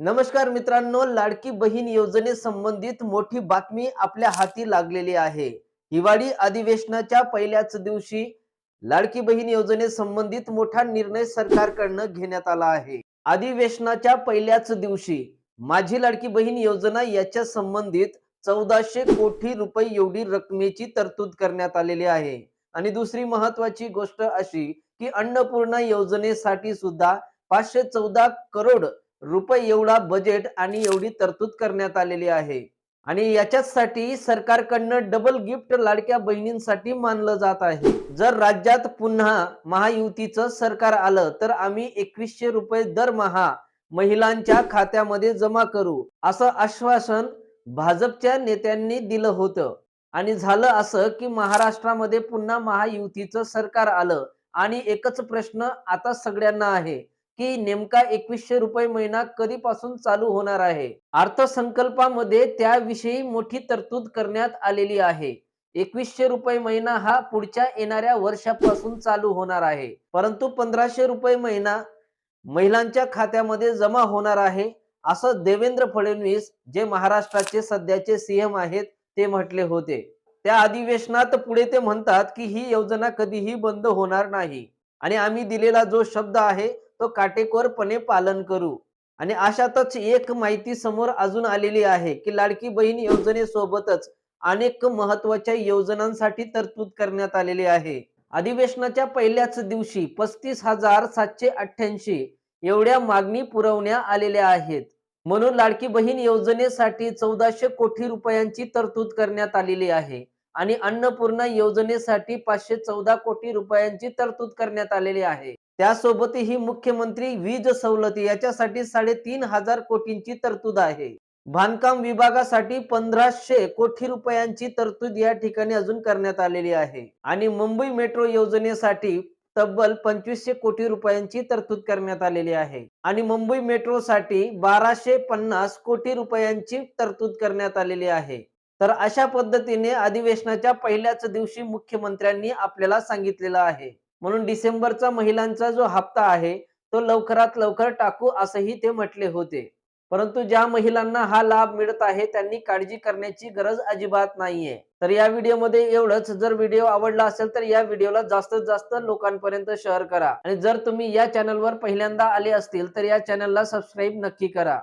नमस्कार मित्रांनो लाडकी बहीण योजनेसंबंधित मोठी बातमी आपल्या हाती लागलेली आहे. हिवाळी अधिवेशनाच्या पहिल्याच दिवशी लाडकी बहीण योजनेसंबंधित मोठा निर्णय सरकारकडनं घेण्यात आला आहे. अधिवेशनाच्या पहिल्याच दिवशी माझी लाडकी बहीण योजना याच्या संबंधित चौदाशे कोटी रुपये एवढी रकमेची तरतूद करण्यात आलेली आहे. आणि दुसरी महत्वाची गोष्ट अशी की अन्नपूर्णा योजनेसाठी सुद्धा पाचशे चौदा करोड रुपये एवढा बजेट आणि एवढी तरतूद करण्यात आलेली आहे. आणि याच्यासाठी सरकारकडनं डबल गिफ्ट लाडक्या बहिणींसाठी मानलं जात आहे. जर राज्यात पुन्हा महायुतीचं सरकार आलं तर आम्ही एकवीसशे रुपये दरमहा महिलांच्या खात्यामध्ये जमा करू असं आश्वासन भाजपच्या नेत्यांनी दिलं होतं. आणि झालं असं की महाराष्ट्रामध्ये पुन्हा महायुतीचं सरकार आलं. आणि एकच प्रश्न आता सगळ्यांना आहे. की नेमका एकवीसशे रुपये महिना कधीपासून चालू होणार आहे? अर्थसंकल्पामध्ये त्याविषयी मोठी तरतूद करण्यात आलेली आहे. एकवीसशे रुपये महिना हा पुढच्या येणाऱ्या वर्षापासून चालू होणार आहे. परंतु पंधराशे रुपये महिना महिलांच्या खात्यामध्ये जमा होणार आहे असं देवेंद्र फडणवीस जे महाराष्ट्राचे सध्याचे सीएम आहेत ते म्हटले होते. त्या अधिवेशनात पुढे ते म्हणतात की ही योजना कधीही बंद होणार नाही. आणि आम्ही दिलेला जो शब्द आहे तो काटेकोरपणे पालन करू. आणि अशातच एक माहिती समोर अजून आलेली आहे की लाडकी बहीण योजनेसोबतच अनेक महत्त्वाच्या योजनांसाठी तरतूद करण्यात आलेली आहे. अधिवेशनाच्या पहिल्याच दिवशी पस्तीस हजार सातशे अठ्ठ्याऐंशी एवढ्या मागणी पुरवण्या आलेल्या आहेत. म्हणून लाडकी बहीण योजनेसाठी चौदाशे कोटी रुपयांची तरतूद करण्यात आलेली आहे आणि अन्नपूर्णा योजनेसाठी पाचशे चौदा कोटी रुपयांची तरतूद करण्यात आलेली आहे. त्यासोबतही मुख्यमंत्री वीज सवलती याच्यासाठी साडेतीन हजार कोटींची तरतूद आहे. बांधकाम विभागासाठी पंधराशे कोटी रुपयांची तरतूद या ठिकाणी अजून करण्यात आलेली आहे. आणि मुंबई मेट्रो योजनेसाठी तब्बल पंचवीसशे कोटी रुपयांची तरतूद करण्यात आलेली आहे. आणि मुंबई मेट्रोसाठी बाराशे पन्नास कोटी रुपयांची तरतूद करण्यात आलेली आहे. तर अशा पद्धतीने अधिवेशनाच्या पहिल्याच दिवशी मुख्यमंत्र्यांनी आपल्याला सांगितलेलं आहे. म्हणून डिसेंबरचा महिलांचा जो हप्ता आहे तो लवकरात लवकर टाकू असंही ते म्हटले होते. परंतु ज्या महिलांना हा लाभ मिळत आहे त्यांनी काळजी करण्याची गरज अजिबात नाहीये. तर या व्हिडिओमध्ये एवढंच. जर व्हिडिओ आवडला असेल तर या व्हिडिओला जास्तीत जास्त लोकांपर्यंत शेअर करा. आणि जर तुम्ही या चॅनलवर पहिल्यांदा आले असतील तर या चॅनलला सबस्क्राईब नक्की करा.